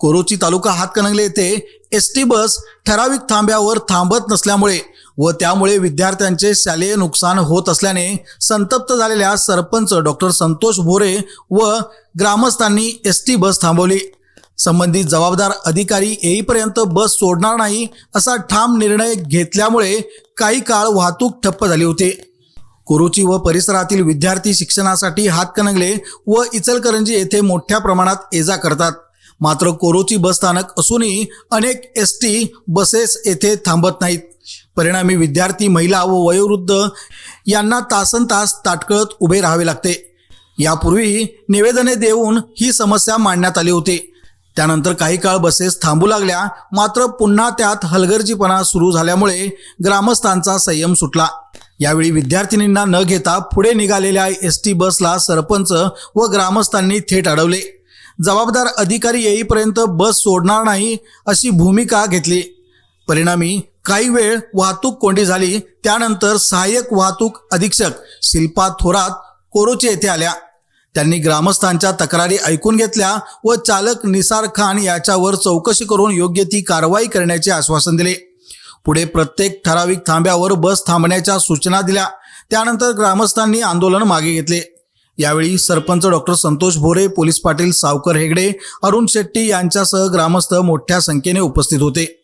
कोरोची तालुका हातकणंगले येथे S T bus ठराविक थांब्यावर थांबत नसल्यामुळे व त्यामुळे विद्यार्थ्यांचे शालेय नुकसान होत असल्याने संतप्त झालेल्या सरपंच डॉक्टर संतोष भोरे व ग्रामस्थांनी एस टी बस थांबवली. संबंधित जबाबदार अधिकारी येईपर्यंत बस सोडणार नाही असा ठाम निर्णय घेतल्यामुळे काही काळ वाहतूक ठप्प झाली होती. कुरुची व परिसरातील विद्यार्थी शिक्षणासाठी हातकणंगले व इचलकरंजी येथे मोठ्या प्रमाणात ये जा करतात. मात्र कोरोची बसस्थानक असूनही अनेक एस टी बसेस येथे थांबत नाहीत. परिणामी विद्यार्थी महिला व वयोवृद्ध यांना तासन तास ताटकळत उभे राहावे लागते. यापूर्वी निवेदने देऊन ही समस्या मांडण्यात आली होती. त्यानंतर काही काळ बसेस थांबू लागल्या मात्र पुन्हा त्यात हलगर्जीपणा सुरू झाल्यामुळे ग्रामस्थांचा संयम सुटला. यावेळी विद्यार्थिनींना न घेता पुढे निघालेल्या एस टी बसला सरपंच व ग्रामस्थांनी थेट अडवले. जबाबदार अधिकारी येईपर्यंत बस सोडणार नाही अशी भूमिका घेतली. परिणामी काही वेळ वाहतूक कोंडी झाली त्यानंतर सहाय्यक वाहतूक अधीक्षक शिल्पा थोरात कोरोचे येथे आल्या. त्यांनी ग्रामस्थांच्या तक्रारी ऐकून घेतल्या व चालक निसार खान याच्यावर चौकशी करून योग्य ती कारवाई करण्याचे आश्वासन दिले. पुढे प्रत्येक ठराविक थांब्यावर बस थांबण्याच्या सूचना दिल्या. त्यानंतर ग्रामस्थांनी आंदोलन मागे घेतले. यावेळी सरपंच डॉक्टर संतोष भोरे पोलीस पाटील सावकर हेगडे अरुण शेट्टी यांच्यासह ग्रामस्थ मोठ्या संख्येने उपस्थित होते.